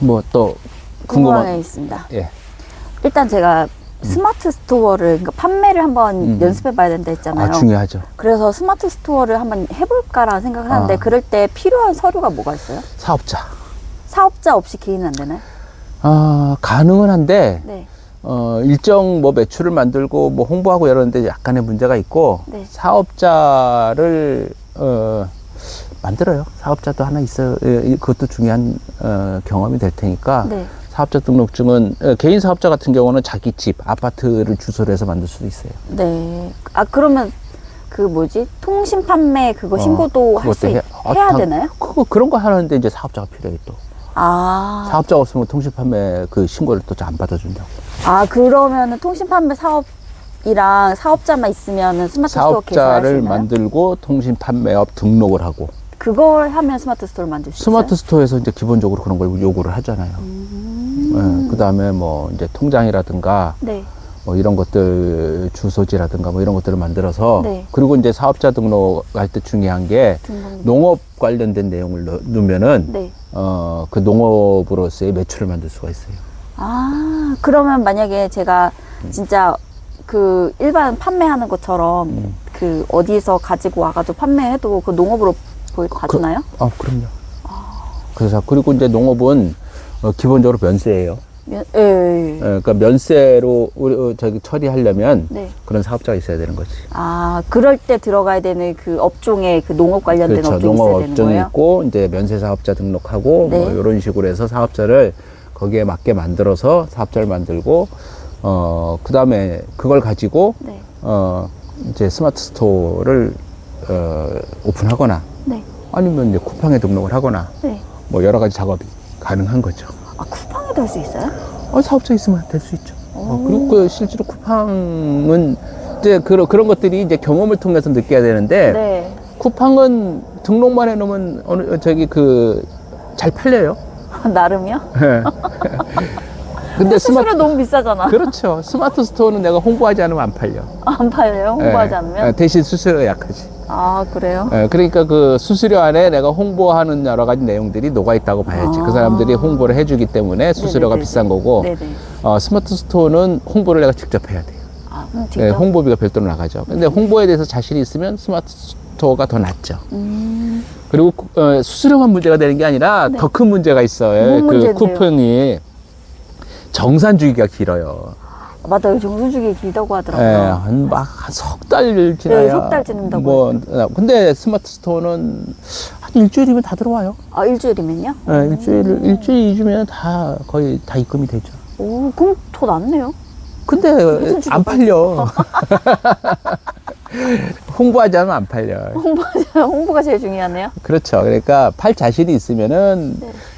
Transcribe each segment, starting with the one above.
뭐 또 궁금한 궁금한 게 있습니다. 예. 일단 제가 스마트 스토어를 그러니까 판매를 한번 음. 연습해 봐야 된다 했잖아요. 아 중요하죠. 그래서 스마트 스토어를 한번 해볼까라는 생각을 하는데 아. 그럴 때 필요한 서류가 뭐가 있어요? 사업자. 사업자 없이 개인은 안 되나요? 아 가능은 한데 네. 어, 일정 뭐 매출을 만들고 뭐 홍보하고 이러는데 약간의 문제가 있고 네. 사업자를 어, 만들어요. 사업자도 하나 있어. 예, 그것도 중요한 어, 경험이 될 테니까. 네. 사업자 등록증은 어, 개인 사업자 같은 경우는 자기 집 아파트를 주소로 해서 만들 수도 있어요. 네. 아 그러면 그 뭐지 통신 판매 그거 어, 신고도 할수 그것도 해야, 해- 아, 당- 되나요? 그거 그런 거 하는데 이제 사업자가 필요해 또. 아, 사업자가 없으면 통신 판매 그 신고를 또 안 받아준다고. 아 그러면은 통신 판매 사업이랑 사업자만 있으면은 스마트 스토어 개설할 수 사업자를 있나요? 만들고 통신 판매업 등록을 하고 그걸 하면 스마트 스토어를 만들 수 스마트 있어요? 스토어에서 이제 기본적으로 그런 걸 요구를 하잖아요. 음. 그 다음에 뭐 이제 통장이라든가 네. 뭐 이런 것들 주소지라든가 뭐 이런 것들을 만들어서 네. 그리고 이제 사업자 등록할 때 중요한 게 등록. 농업 관련된 내용을 넣, 넣으면은 네. 어, 그 농업으로서의 매출을 만들 수가 있어요. 아 그러면 만약에 제가 음. 진짜 그 일반 판매하는 것처럼 음. 그 어디서 가지고 와가지고 판매해도 그 농업으로 보이 가주나요? 아, 그럼요. 그래서 그리고 이제 농업은 어, 기본적으로 면세예요. 면- 예, 예. 예. 어, 그러니까 면세로 우리 어, 저기 처리하려면 네. 그런 사업자가 있어야 되는 거지. 아 그럴 때 들어가야 되는 그 업종에 그 농업 관련된 그렇죠. 업종이 있어야 농업 되는 업종이 거예요? 있고 이제 면세 사업자 등록하고 네. 뭐 이런 식으로 해서 사업자를 거기에 맞게 만들어서 사업자를 만들고 어 그다음에 그걸 가지고 네. 어 이제 스마트 스토어를 어 오픈하거나 네. 아니면 이제 쿠팡에 등록을 하거나 네. 뭐 여러 가지 작업이 가능한 거죠. 아 쿠팡에도 할 수 있어요? 어, 사업자 있으면 될 수 있죠. 어, 오. 그리고 그 실제로 쿠팡은 이제 그런 그런 것들이 이제 경험을 통해서 느껴야 되는데 네. 쿠팡은 등록만 해놓으면 어느 저기 그 잘 팔려요. 나름이요? 예. 근데 수수료 스마트 너무 비싸잖아. 그렇죠. 스마트 스토어는 내가 홍보하지 않으면 안 팔려. 안 팔려요? 홍보하지 예. 않으면? 예, 대신 수수료가 약하지. 아 그래요? 예, 그러니까 그 수수료 안에 내가 홍보하는 여러 가지 내용들이 녹아 있다고 봐야지. 아. 그 사람들이 홍보를 해주기 때문에 수수료가 네네네네. 비싼 거고. 네네. 어, 스마트 스토어는 홍보를 내가 직접 해야 돼요. 아 그럼 예, 직접. 홍보비가 별도로 나가죠. 근데 홍보에 대해서 자신이 있으면 스마트 스토어가 더 낫죠. 음, 그리고 구- 어, 수수료만 문제가 되는 게 아니라 네. 더큰 문제가 있어요. 뭔 그 문제인데요? 쿠폰이 정산 주기가 길어요. 맞아요. 정수주기 길다고 예, 하더라고요. 한막석 달 지나야. 네, 석 달 지난다고 뭐, 어, 근데 스마트 스토어는 한 일주일이면 다 들어와요. 아 일주일이면요? 예, 일주일, 일주일, 이주면 다 거의 다 입금이 되죠. 오 그럼 더 낫네요. 근데 안 팔려. 홍보하지 않으면 안 팔려. 홍보가 홍보가 제일 중요하네요. 그렇죠. 그러니까 팔 자신이 있으면은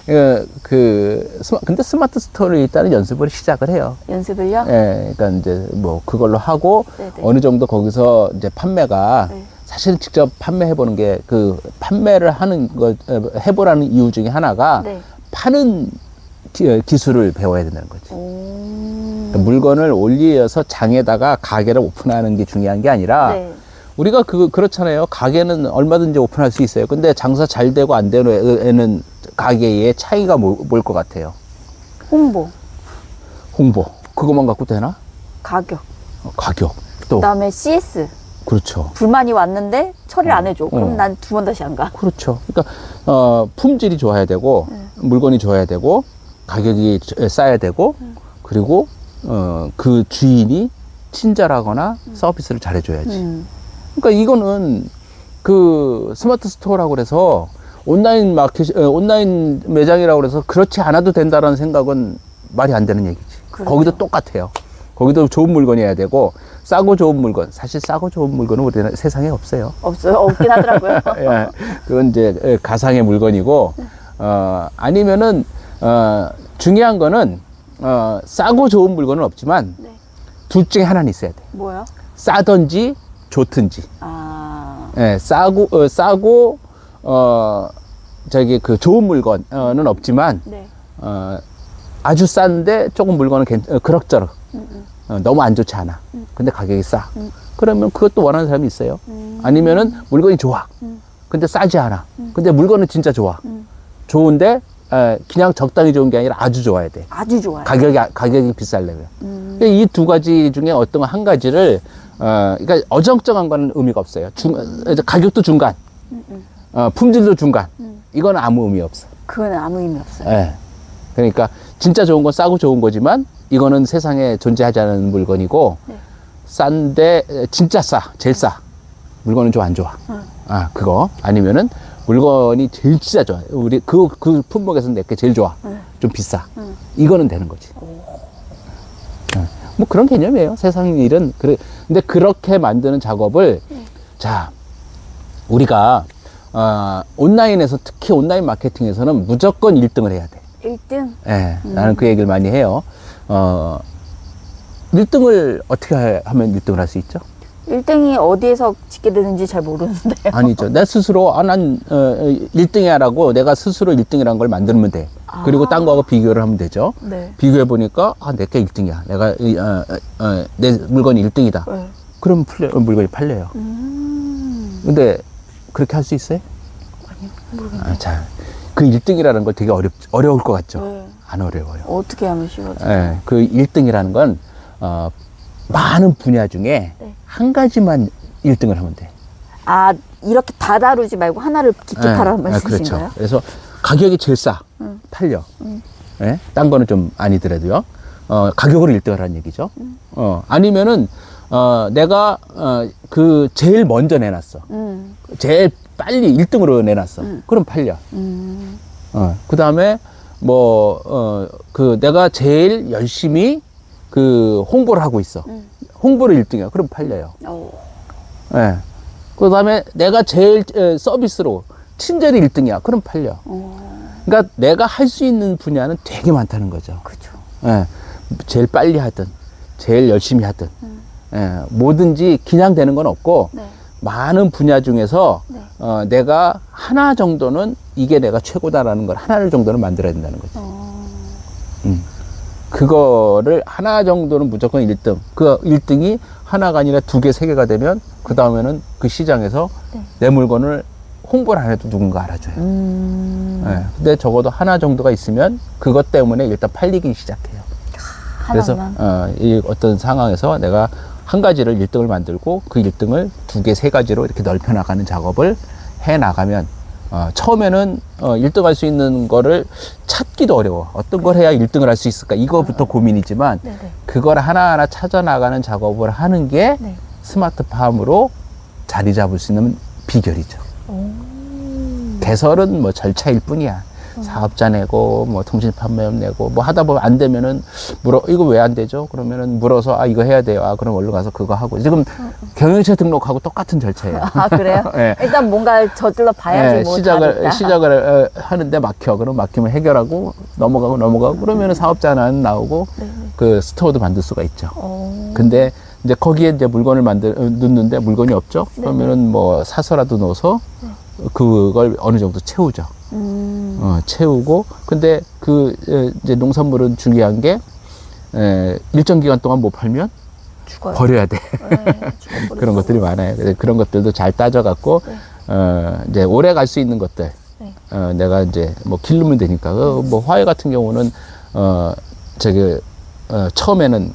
어, 그 스마, 근데 스마트 스토어를 일단은 연습을 시작을 해요. 연습을요? 예, 그러니까 이제 뭐 그걸로 하고 네네. 어느 정도 거기서 이제 판매가 네. 사실 직접 판매해 보는 게 그 판매를 하는 거 어, 해보라는 이유 중에 하나가 네. 파는 기, 기술을 배워야 된다는 거지. 오. 그러니까 물건을 올려서 장에다가 가게를 오픈하는 게 중요한 게 아니라 네. 우리가 그 그렇잖아요. 가게는 얼마든지 오픈할 수 있어요. 근데 장사 잘 되고 안 되는 가게의 차이가 뭐, 뭘것 같아요? 홍보, 홍보 그것만 갖고 되나? 가격, 어, 가격 또 그다음에 CS 그렇죠. 불만이 왔는데 처리를 안 해줘. 그럼 어. 난두 번 다시 안 가. 그렇죠. 그러니까 어, 품질이 좋아야 되고 네. 물건이 좋아야 되고 가격이 저- 싸야 되고 음. 그리고 어, 그 주인이 친절하거나 서비스를 잘해줘야지. 음. 그러니까 이거는 그 스마트 스토어라고 그래서 온라인 마켓, 어, 온라인 매장이라고 그래서 그렇지 않아도 된다라는 생각은 말이 안 되는 얘기지. 그렇죠. 거기도 똑같아요. 거기도 좋은 물건이어야 되고 싸고 좋은 물건. 사실 싸고 좋은 물건은 우리 세상에 없어요. 없어요. 없긴 하더라고요. 예, 그건 이제 예, 가상의 물건이고, 어, 아니면은, 어, 중요한 거는, 어, 싸고 좋은 물건은 없지만, 네. 둘 중에 하나는 있어야 돼. 뭐요? 싸든지 좋든지. 아, 예, 싸고, 어, 싸고, 어, 저기 그 좋은 물건은 없지만, 네. 어, 아주 싼데 조금 물건은 괜, 어, 그럭저럭. 음, 음. 어, 너무 안 좋지 않아. 근데 가격이 싸. 음. 그러면 그것도 원하는 사람이 있어요. 음. 아니면은 물건이 좋아. 음. 근데 싸지 않아. 근데 물건은 진짜 좋아. 음. 좋은데 에, 그냥 적당히 좋은 게 아니라 아주 좋아야 돼. 아주 좋아요. 가격이 가격이 비싸려면. 음. 이두 가지 중에 어떤 한 가지를 어 그러니까 어정쩡한 건 의미가 없어요. 중 어, 가격도 중간, 어, 품질도 중간. 음. 이건 아무 의미 없어. 그건 아무 의미 없어요. 예. 그러니까 진짜 좋은 건 싸고 좋은 거지만 이거는 세상에 존재하지 않은 물건이고 네. 싼데 에, 진짜 싸, 제일 싸. 물건은 좀 안 좋아. 응. 아 그거 아니면은 물건이 제일 진짜 좋아. 우리 그 그 품목에서 내게 제일 좋아. 응. 좀 비싸. 응. 이거는 되는 거지. 예. 뭐 그런 개념이에요. 세상 일은 그래. 근데 그렇게 만드는 작업을 자 우리가 어, 온라인에서 특히 온라인 마케팅에서는 무조건 1등을 해야 돼. 1등? 예, 나는 그 얘기를 많이 해요. 어, 1등을 어떻게 하- 하면 1등을 할 수 있죠? 1등이 어디에서 짓게 되는지 잘 모르는데요. 아니죠. 내 스스로, 아, 난, 어, 1등이야 라고 내가 스스로 1등이라는 걸 만들면 돼. 그리고 딴 거하고 비교를 하면 되죠. 네. 비교해 보니까, 아, 내게 1등이야. 내가, 이, 어, 어, 어, 내 물건이 1등이다. 네. 그럼 풀려, 어, 물건이 팔려요. 음. 근데, 그렇게 할 수 있어요? 아니요, 모르겠네요. 아, 자, 그 1등이라는 걸 되게 어렵, 어려울 것 같죠? 네. 안 어려워요. 어떻게 하면 쉬워져요? 예, 그 1등이라는 건, 어, 많은 분야 중에 네. 한 가지만 1등을 하면 돼. 아, 이렇게 다 다루지 말고 하나를 깊게 예, 파라는 예, 말씀이신가요? 그렇죠. 그래서 가격이 제일 싸. 음. 팔려. 음. 예? 딴 거는 좀 아니더라도요. 어, 가격으로 1등을 하는 얘기죠. 음. 어, 아니면은, 어, 내가, 어, 그, 제일 먼저 내놨어. 음. 제일 빨리 1등으로 내놨어. 음. 그럼 팔려. 음. 어, 그 다음에, 뭐, 어, 그, 내가 제일 열심히 그 홍보를 하고 있어. 음. 홍보를 1등이야. 그럼 팔려요. 오. 예. 그 다음에 내가 제일 에, 서비스로 친절이 1등이야. 그럼 팔려. 오. 그러니까 내가 할 수 있는 분야는 되게 많다는 거죠. 그죠. 예. 제일 빨리 하든, 제일 열심히 하든, 음. 예. 뭐든지 그냥 되는 건 없고, 네. 많은 분야 중에서 네. 어, 내가 하나 정도는 이게 내가 최고다라는 걸 하나를 정도는 만들어야 된다는 거죠. 어. 음. 그거를 하나 정도는 무조건 1등. 그 1등이 하나가 아니라 두 개, 세 개가 되면 그 다음에는 그 시장에서 네. 내 물건을 홍보를 안 해도 누군가 알아줘요. 음. 예. 근데 적어도 하나 정도가 있으면 그것 때문에 일단 팔리기 시작해요. 그래서 하나만. 어, 이 어떤 상황에서 내가 한 가지를 1등을 만들고 그 1등을 두 개, 세 가지로 이렇게 넓혀 나가는 작업을 해 나가면 어, 처음에는 어, 1등 할 수 있는 거를 찾기도 어려워. 어떤 걸 해야 1등을 할 수 있을까? 이거부터 고민이지만 네네. 그걸 하나하나 찾아 나가는 작업을 하는 게 네. 스마트팜으로 자리 잡을 수 있는 비결이죠. 오. 개설은 뭐 절차일 뿐이야. 사업자 내고 뭐 통신 판매업 내고 뭐 하다 보면 안 되면은 물어 이거 왜 안 되죠? 그러면은 물어서 아 이거 해야 돼요. 아 그럼 얼른 가서 그거 하고 지금 경영체 등록하고 똑같은 절차예요. 아, 그래요? 예. 일단 뭔가 저질러 봐야지 예, 뭐 시작을 다르다. 시작을 어, 하는데 막혀. 그럼 막히면 해결하고 넘어가고 넘어가고 그러면은 사업자는 나오고 네. 네. 그 스토어도 만들 수가 있죠. 어. 근데 이제 거기에 이제 물건을 만들 어, 넣는데 물건이 없죠. 네. 그러면은 뭐 사서라도 넣어서 그걸 어느 정도 채우죠. 음. 어, 채우고 근데 그 에, 이제 농산물은 중요한 게 에, 일정 기간 동안 못 팔면 죽어요. 버려야 돼. 네. 그런 것들이 많아요. 그래서 그런 것들도 잘 따져갖고 네. 어, 이제 오래 갈 수 있는 것들 네. 어, 내가 이제 뭐 기르면 되니까 어, 뭐 화훼 같은 경우는 어 저기 어, 처음에는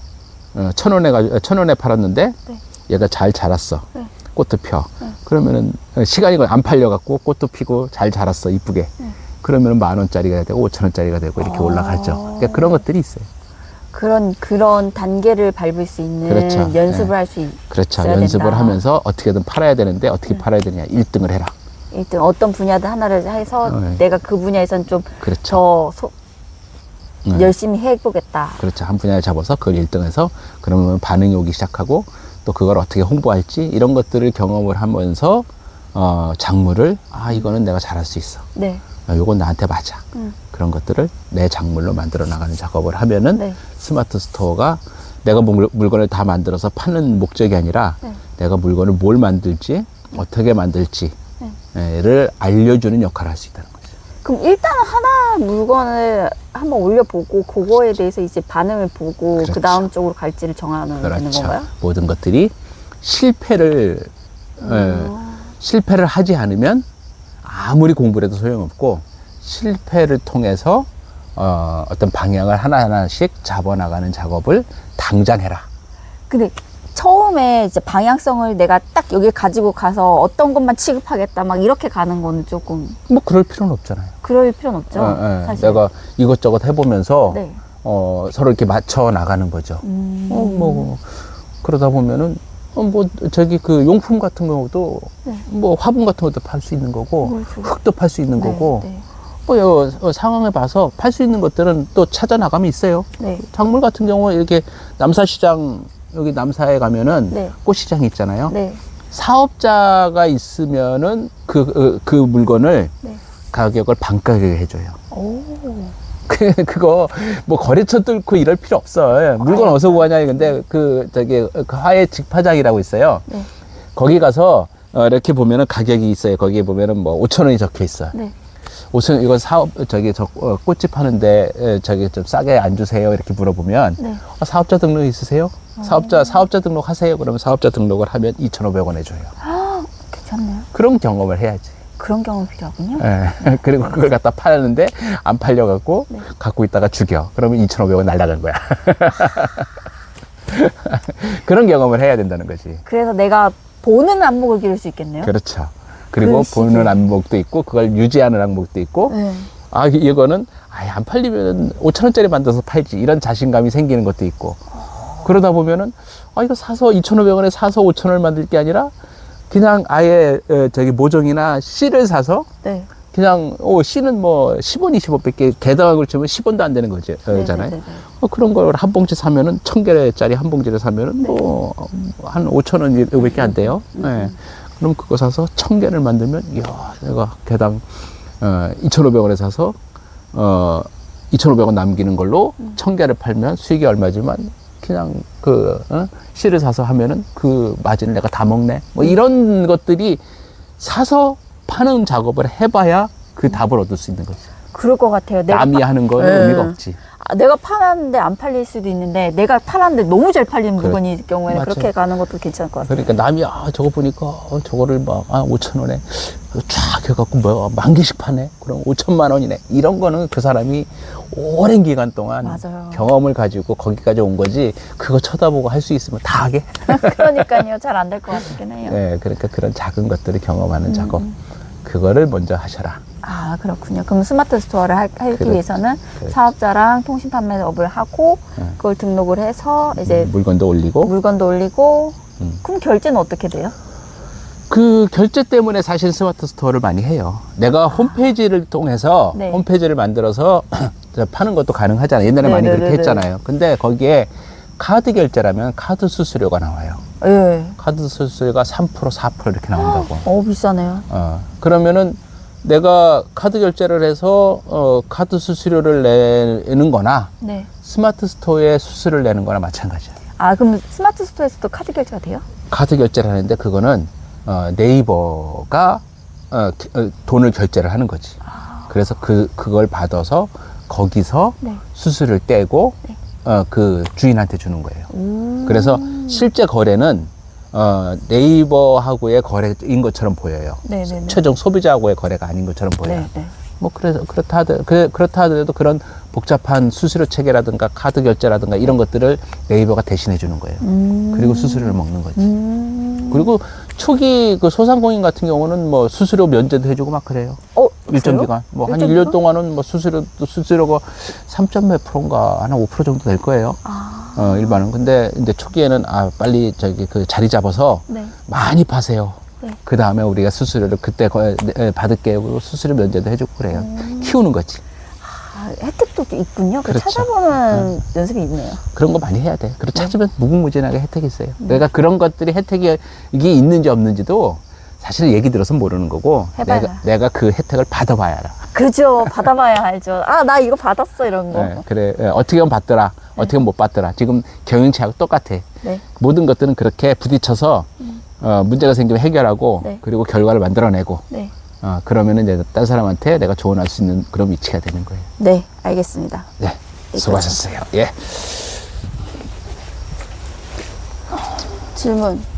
어, 천 원에 가 천 원에 팔았는데 네. 얘가 잘 자랐어. 네. 꽃도 펴. 그러면은 어, 시간이 안 팔려갖고 꽃도 피고 잘 자랐어 이쁘게. 네. 그러면은 만 원짜리가 되고 오천 원짜리가 되고 이렇게 아. 올라가죠. 그러니까 그런 것들이 있어요. 그런 그런 단계를 밟을 수 있는 그렇죠. 연습을 네. 할수 있. 그렇죠. 연습을 된다. 하면서 어떻게든 팔아야 되는데 어떻게 팔아야 되냐. 일등을 해라. 일단 어떤 분야든 하나를 해서 어, 네. 내가 그 분야에선 좀 그렇죠. 저 네. 열심히 해보겠다. 그렇죠. 한 분야를 잡아서 그걸 1등해서 그러면 반응이 오기 시작하고 또 그걸 어떻게 홍보할지 이런 것들을 경험을 하면서 어, 작물을 아 이거는 내가 잘할 수 있어. 네. 아, 요건 나한테 맞아. 음. 그런 것들을 내 작물로 만들어 나가는 작업을 하면은 네. 스마트 스토어가 내가 물, 물건을 다 만들어서 파는 목적이 아니라 네. 내가 물건을 뭘 만들지 어떻게 만들지를 네. 알려주는 역할을 할 수 있다는. 그럼 일단 하나 물건을 한번 올려보고 그거에 대해서 이제 반응을 보고 그렇죠. 그 다음 쪽으로 갈지를 정하는 되는 그렇죠. 건가요? 모든 것들이 실패를 에, 음. 실패를 하지 않으면 아무리 공부를 해도 소용없고 실패를 통해서 어, 어떤 방향을 하나하나씩 잡아나가는 작업을 당장 해라. 근데 처음에 이제 방향성을 내가 딱 여기 가지고 가서 어떤 것만 취급하겠다 막 이렇게 가는 거는 조금 뭐 그럴 필요는 없잖아요. 그럴 필요는 없죠. 어, 어, 사실. 내가 이것저것 해보면서 네. 어, 서로 이렇게 맞춰 나가는 거죠. 음. 어, 뭐 그러다 보면은 어, 뭐 저기 그 용품 같은 경우도 네. 뭐 화분 같은 것도 팔 수 있는 거고 그렇죠. 흙도 팔 수 있는 네, 거고 네. 뭐 여, 어, 상황에 봐서 팔 수 있는 것들은 또 찾아 나가면 있어요. 네. 작물 같은 경우 이렇게 남사시장 여기 남사에 가면은 네. 꽃시장이 있잖아요. 네. 사업자가 있으면은 그, 그, 그 물건을 네. 가격을 반가격에 해줘요. 오. 그, 그거, 뭐, 거래처 뚫고 이럴 필요 없어. 물건 어디서 구하냐, 근데 그, 저기, 그 화해 직파장이라고 있어요. 네. 거기 가서, 어, 이렇게 보면은 가격이 있어요. 거기에 보면은 뭐, 5천원이 적혀 있어요. 네. 우선 이거 사업, 저기, 저, 어, 꽃집 하는데, 에, 저기, 좀 싸게 안 주세요. 이렇게 물어보면, 네. 아, 사업자 등록 있으세요? 사업자, 사업자 등록 하세요. 그러면 사업자 등록을 하면 2,500원 해줘요. 아, 괜찮네요. 그런 경험을 해야지. 그런 경험 필요하군요. 예. 그리고 그걸 갖다 파는데 안 팔려갖고 네. 갖고 있다가 죽여. 그러면 2,500원 날라간 거야. 그런 경험을 해야 된다는 거지. 그래서 내가 보는 안목을 기를 수 있겠네요. 그렇죠. 그리고 그. 보는 안목도 있고 그걸 유지하는 안목도 있고 네. 아 이- 이거는 아예 안 팔리면 5천 원짜리 만들어서 팔지 이런 자신감이 생기는 것도 있고 그러다 보면은 아 이거 사서 2,500원에 사서 5천 원을 만들 게 아니라 그냥 아예 어, 저기 모종이나 씨를 사서 네. 그냥 어 씨는 뭐 10원 25밖에 개당을 치면 10원도 안 되는 네, 잖아요 네, 네, 네. 어, 그런 걸 한 봉지 사면은 천 개짜리 한 봉지를 사면은 네. 뭐한 5천 원밖에 안 돼요. 음. 예. 그럼 그거 사서 천 개를 만들면 이야 내가 개당 어, 2,500원에 사서 어 2,500원 남기는 걸로 음. 천 개를 팔면 수익이 얼마지만 그냥 그 어? 씨를 사서 하면은 그 마진을 내가 다 먹네. 음. 뭐 이런 것들이 사서 파는 작업을 해봐야 그 답을 얻을 수 있는 거지. 그럴 것 같아요. 내가 남이 파- 하는 건 네. 의미가 없지. 아, 내가 팔았는데 안 팔릴 수도 있는데 내가 팔았는데 너무 잘 팔리는 그래. 물건일 경우에는 맞아요. 그렇게 가는 것도 괜찮을 것 같아요. 그러니까 남이 아 저거 보니까 어, 저거를 막 아 5천 원에 쫙 해갖고 뭐만 개씩 파네. 그럼 5천만 원이네. 이런 거는 그 사람이 오랜 기간 동안 맞아요. 경험을 가지고 거기까지 온 거지. 그거 쳐다보고 할 수 있으면 다 하게. 그러니까요. 잘 안 될 것 같긴 해요. 네, 그러니까 그런 작은 것들을 경험하는 음. 작업. 그거를 먼저 하셔라. 아 그렇군요. 그럼 스마트 스토어를 할, 하기 그렇죠. 위해서는 그렇죠. 사업자랑 통신 판매업을 하고 네. 그걸 등록을 해서 이제 물건도 올리고. 물건도 올리고 음. 그럼 결제는 어떻게 돼요? 그 결제 때문에 사실 스마트 스토어를 많이 해요. 내가 홈페이지를 통해서 네. 홈페이지를 만들어서 저 파는 것도 가능하잖아요. 옛날에 많이 네네네네. 그렇게 했잖아요. 근데 거기에 카드 결제라면 카드 수수료가 나와요. 예. 카드 수수료가 3% 4% 이렇게 나온다고. 어 비싸네요. 어, 그러면은 내가 카드 결제를 해서 어, 카드 수수료를 내는 거나 네. 스마트 스토어에 수수료를 내는 거나 마찬가지야. 아 그럼 스마트 스토어에서도 카드 결제가 돼요? 카드 결제를 하는데 그거는 어, 네이버가 어, 기- 어, 돈을 결제를 하는 거지. 그래서 그 그걸 받아서 거기서 네. 수수료를 떼고 네. 어, 그 주인한테 주는 거예요. 음. 그래서 실제 거래는 어, 네이버하고의 거래인 것처럼 보여요. 네네네. 최종 소비자하고의 거래가 아닌 것처럼 보여요. 네, 네. 뭐 그래서 그렇다 하더 그, 그렇다 하더라도 그런 복잡한 수수료 체계라든가 카드 결제라든가 이런 것들을 네이버가 대신해 주는 거예요. 음. 그리고 수수료를 먹는 거지. 음. 그리고 초기 그 소상공인 같은 경우는 뭐 수수료 면제도 해주고 막 그래요. 어 일정? 기간 뭐한 1년 기간? 동안은 뭐 수수료 수수료가 3점 몇 프로인가 한5% 정도 될 거예요. 아. 어 일반은 근데 이제 초기에는 아 빨리 저기 그 자리 잡아서 네. 많이 파세요. 네. 그 다음에 우리가 수수료를 그때 거- 네, 받을게요. 그리고 수수료 면제도 해주고 그래요. 음. 키우는 거지. 아, 혜택도 또 있군요. 그 그렇죠. 찾아보는 연습이 있네요. 그런 거 많이 해야 돼. 네. 그리고 찾으면 무궁무진하게 혜택이 있어요. 그러니까 그런 것들이 혜택이 이게 있는지 없는지도 사실 얘기 들어서 모르는 거고. 내가, 내가 그 혜택을 받아봐야 알아. 그죠. 받아봐야 알죠. 아, 나 이거 받았어. 이런 거. 예, 그래 예, 어떻게 하면 받더라, 어떻게 하면 못 받더라. 지금 경영체하고 똑같아. 네. 모든 것들은 그렇게 부딪혀서 어, 문제가 생기면 해결하고 네. 그리고 결과를 만들어내고 네. 어, 그러면은 이제 딴 사람한테 내가 조언할 수 있는 그런 위치가 되는 거예요. 네. 알겠습니다. 네, 수고하셨어요. 예. 질문.